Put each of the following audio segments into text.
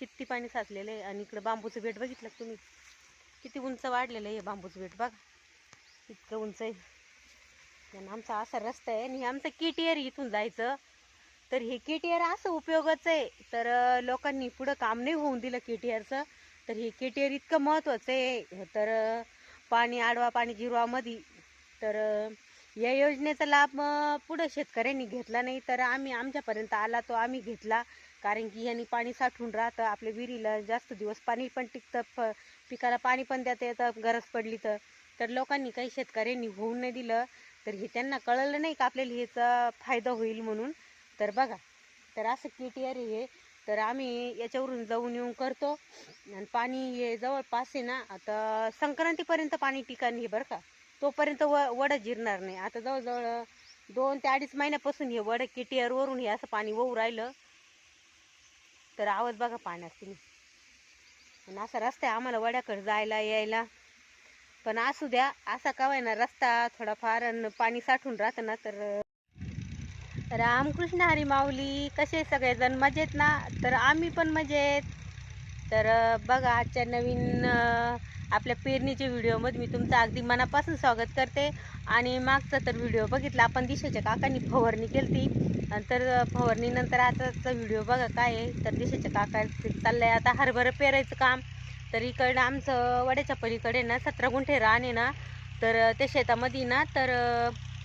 किती पाणी साचलेलं आहे आणि इकडं बांबूचं बेट बघितलं तुम्ही? किती उंच वाढलेलं आहे हे बांबूचं बेट बघा. इतकं उंच आहे. आणि आमचा असा रस्ता आहे आणि आमचं किटीयर इथून जायचं. तर हे केटीआर असं उपयोगाचं आहे. तर लोकांनी पुढं काम नाही होऊन दिलं केटीआरचं तर हे केटीआर इतकं महत्त्वाचं आहे. तर पाणी आडवा पाणी जिरवामध्ये तर या योजनेचा लाभ पुढं शेतकऱ्यांनी घेतला नाही. तर आम्ही आमच्यापर्यंत आला तो आम्ही घेतला. कारण की ह्यानी पाणी साठून राहतं आपल्या विहिरीला जास्त दिवस पाणी पण टिकतं प पिकाला पाणी पण देता येतं गरज पडली तर. तर लोकांनी काही शेतकऱ्यांनी होऊन नाही दिलं तर हे त्यांना कळलं नाही का आपल्याला ह्याचा फायदा होईल म्हणून? तर बघा तर असं केटीआर हे. तर आम्ही याच्यावरून जाऊन येऊन करतो. आणि पाणी हे जवळपास आहे ना आता संक्रांतीपर्यंत पाणी टिकाण हे बरं का. तोपर्यंत व वडं जिरणार नाही. आता जवळजवळ दोन ते अडीच महिन्यापासून हे वडं टी आरवरून हे असं पाणी वाहू राहिलं. तर आवाज बघा पाण्यात तुम्ही. आणि असा रस्ता आहे आम्हाला वड्याकडे जायला यायला. पण असू द्या असा का ना रस्ता थोडाफार पाणी साठून राहतं ना तर रामकृष्ण हरी माऊली कसे सगळेजण? मजेत ना? तर आम्ही पण मजेत. तर बघा आजच्या नवीन आपल्या पेरणीच्या व्हिडिओमध्ये मी तुमचं अगदी मनापासून स्वागत करते. आणि मागचा तर व्हिडिओ बघितला आपण दिशाच्या काकांनी फवारणी केली तर फवारणीनंतर आताचा व्हिडिओ बघा काय आहे. तर दिशाच्या काका चाललंय आता हरभरं पेरायचं काम. तर इकडं आमचं वड्याच्या पलीकडे ना सतरा गुंठे रान आहे ना तर त्या शेतामध्ये ना तर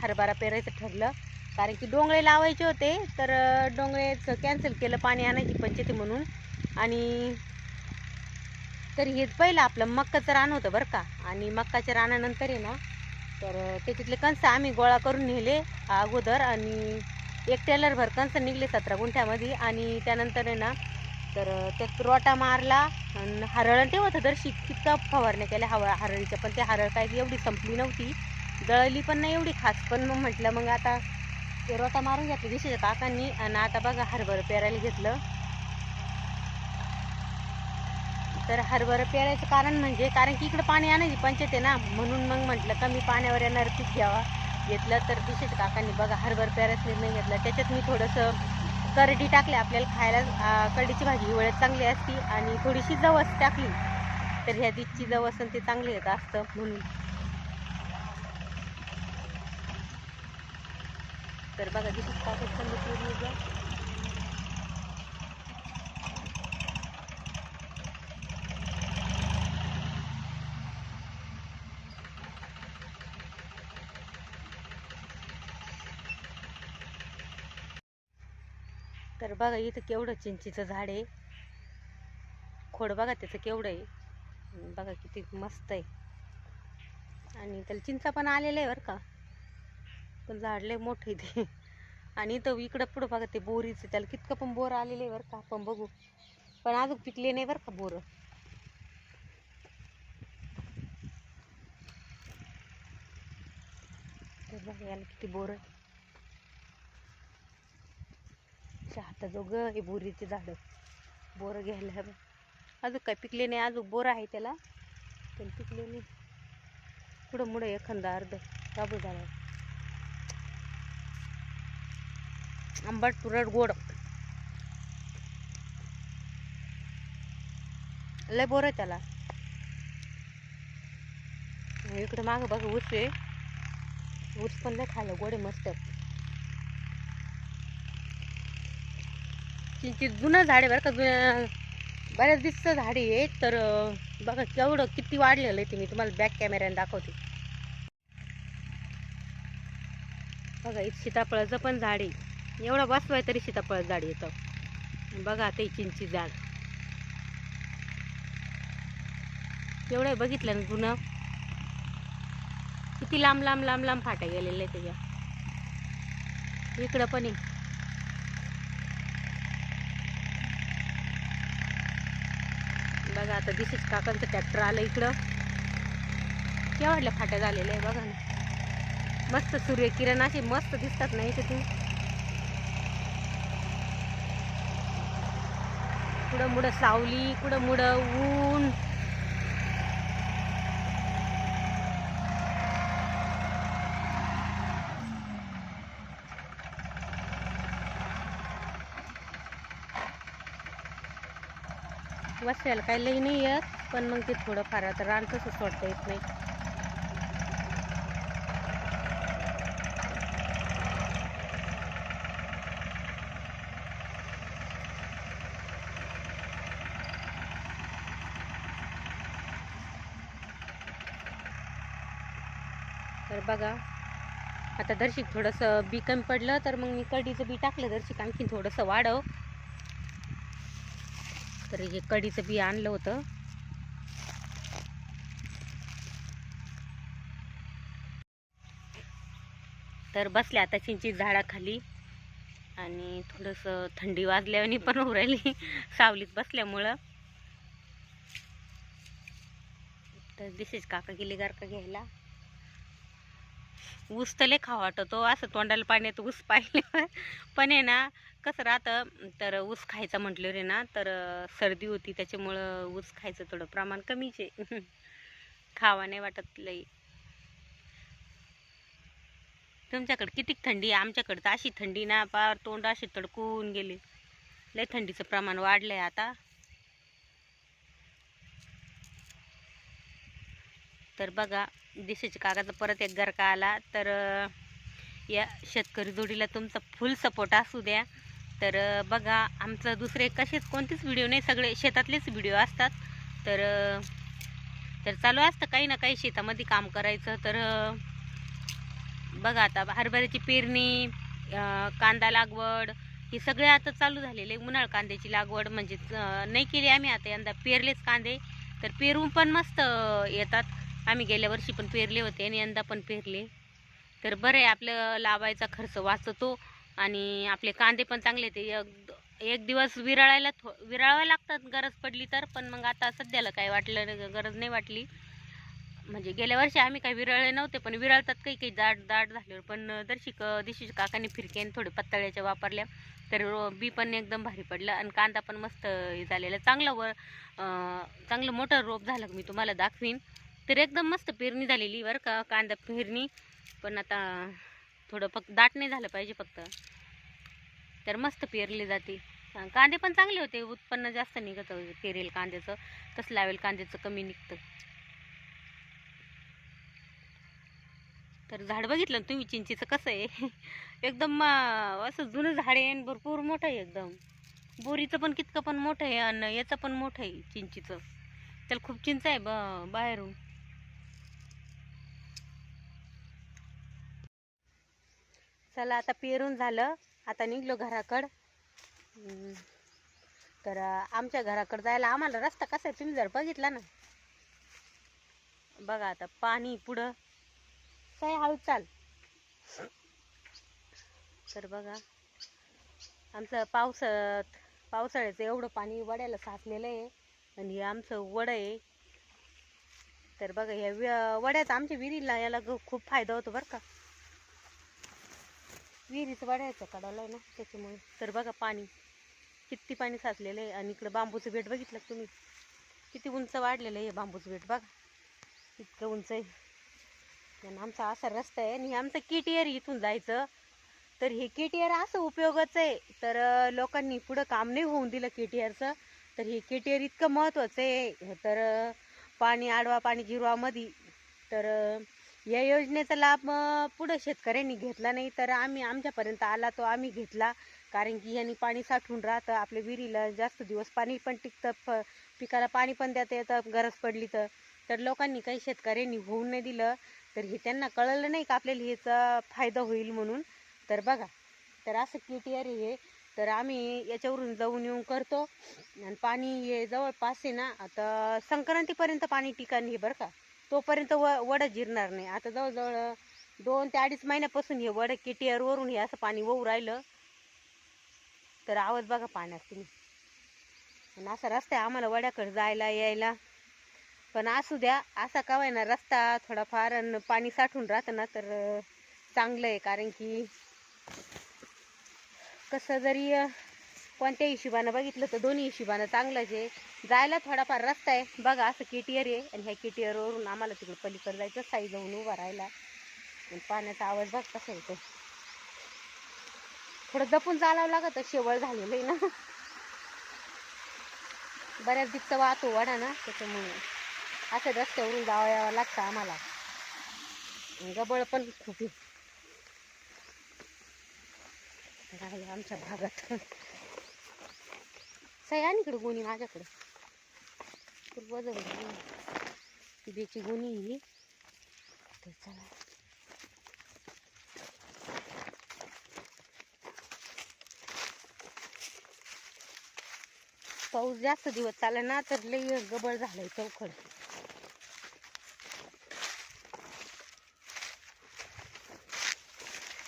हरभरा पेरायचं ठरलं. कारण की डोंगळे लावायचे होते तर डोंगळेचं कॅन्सल केलं पाणी आणायची पंचायती म्हणून. आणि तर हे पहिलं आपलं मक्काचं रान होतं बरं का. आणि मक्काच्या रानानंतर आहे ना तर त्याच्यातले कणसं आम्ही गोळा करून नेले अगोदर आणि एक टेलरभर कणसं निघले सतरा गुंठ्यामध्ये आणि त्यानंतर आहे ना तर त्यात रोटा मारला आणि हरळ ते होतं शिक कितका फवारण्या केल्या हवा हरळीच्या पण ते हरळ काय एवढी संपली नव्हती. दळली पण नाही एवढी खास पण मग म्हटलं मग आता ते रोटा मारून घेतलं दिशेच्या काकांनी. आणि आता बघा हरभर पेरायला घेतलं. तर हरभरा पेरायचं कारण म्हणजे कारण की इकडं पाणी आणायची पंचायत आहे ना म्हणून मग म्हटलं कमी पाण्यावर येणार पीक घ्यावा. घेतलं तर दिशेच्या काकांनी बघा हरभर पेरायचं निर्णय घेतला. त्याच्यात मी थोडंसं करडी टाकली आपल्याला खायला. करडीची भाजी वेळेत चांगली असती आणि थोडीशी जवस टाकली. तर ह्या दिसची जवस ते चांगली येत असतं म्हणून. तर बघा दिसत काकत तर बघा इथं केवढं चिंचीचं झाड आहे. खोड बघा त्याचं केवढं आहे. बघा किती मस्त आहे. आणि त्याला चिंचा पण आलेलं आहे बरं का. पण झाड लय मोठं आहे ते. आणि इथं इकडं पुढं बघा ते बोरीचं त्याला कितकं पण बोर आलेलं आहे बरं का आपण बघू. पण अजून पिकले नाही बरं का बोरं. तर बघा याला किती बोर आहे. हाताजोगं हे बोरीचे झाडं. बोरं घ्यायला हवं. अजून काय पिकले नाही अजून बोर आहे त्याला. पण पिकले नाही. पुढं मुडं एखादा अर्ध. काबू झाला आंबट तुरट गोड. लय बोर आहे त्याला. इकडे मागं बघा ऊस आहे. ऊस पण लय खायला गोडे आहे मस्त चिंची जुनं झाड आहे बरं का जुन्या बऱ्याच दिवसाचं झाड आहे तर बघा केवढं किती वाढलेलं आहे ते मी तुम्हाला बॅक कॅमेऱ्याने दाखवते. बघा इथं सीताफळाचं पण झाड आहे. एवढं बसवाय तरी सीताफळाचं झाड येतं. बघा आता चिंची झाड. एवढं बघितलं ना जुनं? किती लांब लांब लांब लांब फाट्या गेलेल्या आहे त्याच्या. इकडं पण आहे. बघा आता दिसेच काकांचं ट्रॅक्टर आलं इकडं. केवढल्या फाट्या झालेल्या आहे बघा ना. मस्त सूर्यकिरण असे मस्त दिसतात नाही तिथून कुठं मुडं सावली कुठं मुडं ऊन. वस्त्याला काही लई नाही येत पण मग ते थोडंफार आता रान कसं सोडता येत नाही. तर बघा आता दर्शिक थोडंसं बी कमी पडलं तर मग मी कढीचं बी टाकलं दर्शिक आणखी थोडंसं वाढव. तर हे कढीचं बी आणलं होतं. तर बसले आता चिंची झाडाखाली आणि थोडंसं थंडी वाजल्याने पण होऊ राहिली. सावलीत बसल्यामुळं. तर दिसेच काका गेली गारका घ्यायला. ऊस तर लय खा वाटतो असं तोंडाला पाण्यात ऊस पाहिले. पण आहे ना कसं राहतं तर ऊस खायचं म्हटलं रे ना तर सर्दी होती त्याच्यामुळं ऊस खायचं थोडं प्रमाण कमीच आहे. खावा नाही वाटत लई. तुमच्याकडे किती थंडी आहे? आमच्याकडे तर अशी थंडी ना पार तोंड अशी तडकून गेली. लई थंडीचं प्रमाण वाढलंय आता. तर बघा दिशेच्या काकाचा परत एक गरका आला तर या शेतकरी जोडीला तुमचा फुल सपोर्ट असू द्या. तर बघा आमचं दुसरे कसेच कोणतेच व्हिडिओ नाही सगळे शेतातलेच व्हिडिओ असतात. तर तर चालू असतं काही ना काही शेतामध्ये काम करायचं. तर बघा आता हरभऱ्याची पेरणी कांदा लागवड हे सगळे आता चालू झालेले उन्हाळ कांद्याची लागवड म्हणजे नाही केली आम्ही आता यंदा पेरलेच कांदे. तर पेरून पण मस्त येतात. आम्ही गेल्या वर्षी पण पेरले होते आणि यंदा पण पेरले. तर बरं आहे आपलं लावायचा खर्च वाचतो आणि आपले कांदे पण चांगले ते एक एक दिवस विरळायला थो विरळावं लागतात गरज पडली तर. पण मग आता सध्याला काय वाटलं गरज नाही वाटली. म्हणजे गेल्या वर्षी आम्ही काही विरळले नव्हते पण विरळतात काही काही दाट दाट झाल्यावर. पण दर्शिक दिवशी काकाने फिरक्याने थोडे पत्ताळ्याच्या वापरल्या. तर बी पण एकदम भारी पडलं आणि कांदा पण मस्त हे झालेला. चांगलं व चांगलं मोठं रोप झालं मी तुम्हाला दाखवीन. तर एकदम मस्त पेरणी झालेली बरं का कांदा पेरणी. पण आता थोडं फक्त दाट नाही झालं पाहिजे फक्त. तर मस्त पेरली जाते. कांदे पण चांगले होते उत्पन्न जास्त निघत पेरेल कांद्याचं. तसं लावेल कांद्याचं कमी निघतं. तर झाड बघितलं ना तुम्ही चिंचेचं कसं आहे? एकदम असं जुनं झाड आहे आणि भरपूर मोठं आहे एकदम. बोरीचं पण कितकं पण मोठं आहे आणि याचं पण मोठं आहे चिंचीचं. त्याला खूप चिंच आहे ब बाहेरून. चला आता पेरून झालं. आता निघलो घराकड. तर आमच्या घराकडं जायला आम्हाला रस्ता कसा आहे तुम्ही जर बघितला ना. बघा आता पाणी पुढं. काय हळू चाल? तर बघा. आमचं पावसात पावसाळ्याचं एवढं पाणी वड्याला साचलेलं आहे. आणि हे आमचं वड आहे. तर बघा ह्या वड्याचा आमच्या विहिरीला याला ग- खूप फायदा होतो बरं का. विहिरीचं वाढायचं काढायला आहे ना त्याच्यामुळे. तर बघा पाणी किती पाणी साचलेलं आहे आणि इकडं बांबूचं बेट बघितलं तुम्ही? किती उंच वाढलेलं आहे बांबूचं बेट बघा. इतकं उंच आहे. आणि आमचा असा रस्ता आहे आणि आमचं किटीयर इथून जायचं. तर हे केटीआर असं उपयोगाचं आहे. तर लोकांनी पुढं काम नाही होऊन दिलं केटीआरचं. तर हे केटीआर इतकं महत्त्वाचं आहे. तर पाणी आडवा पाणी गिरवामध्ये तर या योजनेचा लाभ पुढं शेतकऱ्यांनी घेतला नाही तर आम्ही आमच्यापर्यंत आला तो आम्ही घेतला. कारण की यांनी पाणी साठवून राहतं आपल्या विहिरीला जास्त दिवस पाणी पण टिकतं प पिकाला पाणी पण देता येतं गरज पडली तर. तर लोकांनी काही शेतकऱ्यांनी होऊन नाही दिलं तर हे त्यांना कळलं नाही का आपल्याला ह्याचा फायदा होईल म्हणून. तर बघा तर असं केटीआर हे. तर आम्ही याच्यावरून जाऊन येऊन करतो. आणि पाणी हे जवळपास आहे ना आता संक्रांतीपर्यंत पाणी ठिकाणी हे बरं का. तोपर्यंत व वड जिरणार नाही. आता जवळजवळ दोन ते अडीच महिन्यापासून हे वड KTR वरून हे असं पाणी वाहू राहिलं. तर आवाज बघा पाण्यात तुम्ही. आणि असा रस्ता आहे आम्हाला वड्याकडे जायला यायला. पण असू द्या असा का ना रस्ता थोडाफार आणि पाणी साठून राहतं ना तर चांगलं आहे. कारण की कसं जरी कोणत्या हिशोबानं बघितलं तर दोन्ही हिशोबानं चांगलंच आहे. जायला थोडाफार रस्ता आहे. बघा असं केटीयर आहे आणि ह्या केटीयरवरून आम्हाला तिकडे पलीकडे जायचं. साई जाऊन उभा राहायला आणि पाण्याचा आवाज बघ कसा येतो थोडं जपून चालावं लागत. शेवळ झालेलं आहे ना. बऱ्याच दिवसा वाहतो वाडा ना त्याच्यामुळे. असं रस्त्यावरून जावं यावं लागतं आम्हाला. गबळ पण खूप आहे. आमच्या भागात. सही कोणी माझ्याकडे. गोणी माझ्याकडे बेची गोणी ही. तर चला. पाऊस जास्त दिवस चालला ना तर लई गबळ झालंय चौखड.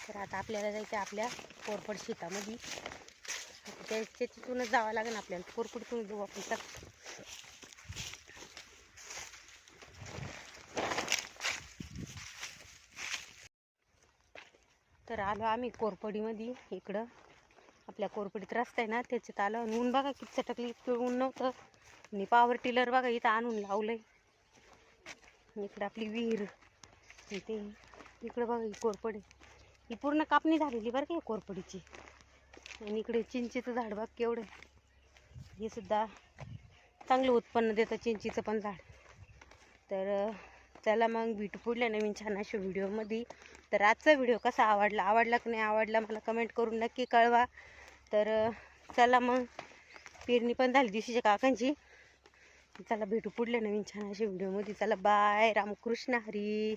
तर आता आपल्याला जायचं आपल्या पोरपड शेतामध्ये. त्या त्याच्यातूनच जावं लागेल आपल्याला. कोरपडीतून जाऊ आपण. तर आलो आम्ही कोरपडीमध्ये इकडं. आपल्या कोरपडीत रस्ता आहे ना त्याच्यात आलो आणि ऊन बघा किती चटकली इतकं ऊन नव्हतं. आणि पावर टिलर बघा इथं आणून लावलंय. आहे इकडं आपली विहीर. ते इकडं बघा ही कोरपडी ही पूर्ण कापणी झालेली बरं का कोरपडीची आणि इकडे चिंचेचं झाड बघ केवढं. हे सुद्धा चांगलं उत्पन्न देतं चिंचेचं पण झाड. तर चला मग भेटू पुढल्या नवीन छान अशा व्हिडिओमध्ये. तर आजचा व्हिडिओ कसा आवडला आवडला की नाही आवडला मला कमेंट करून नक्की कळवा. तर चला मग. पेरणी पण झाली दिवशीच्या काकांची. चला भेटू पुढल्या नवीन छान अशा व्हिडिओमध्ये. चला बाय रामकृष्ण हरी.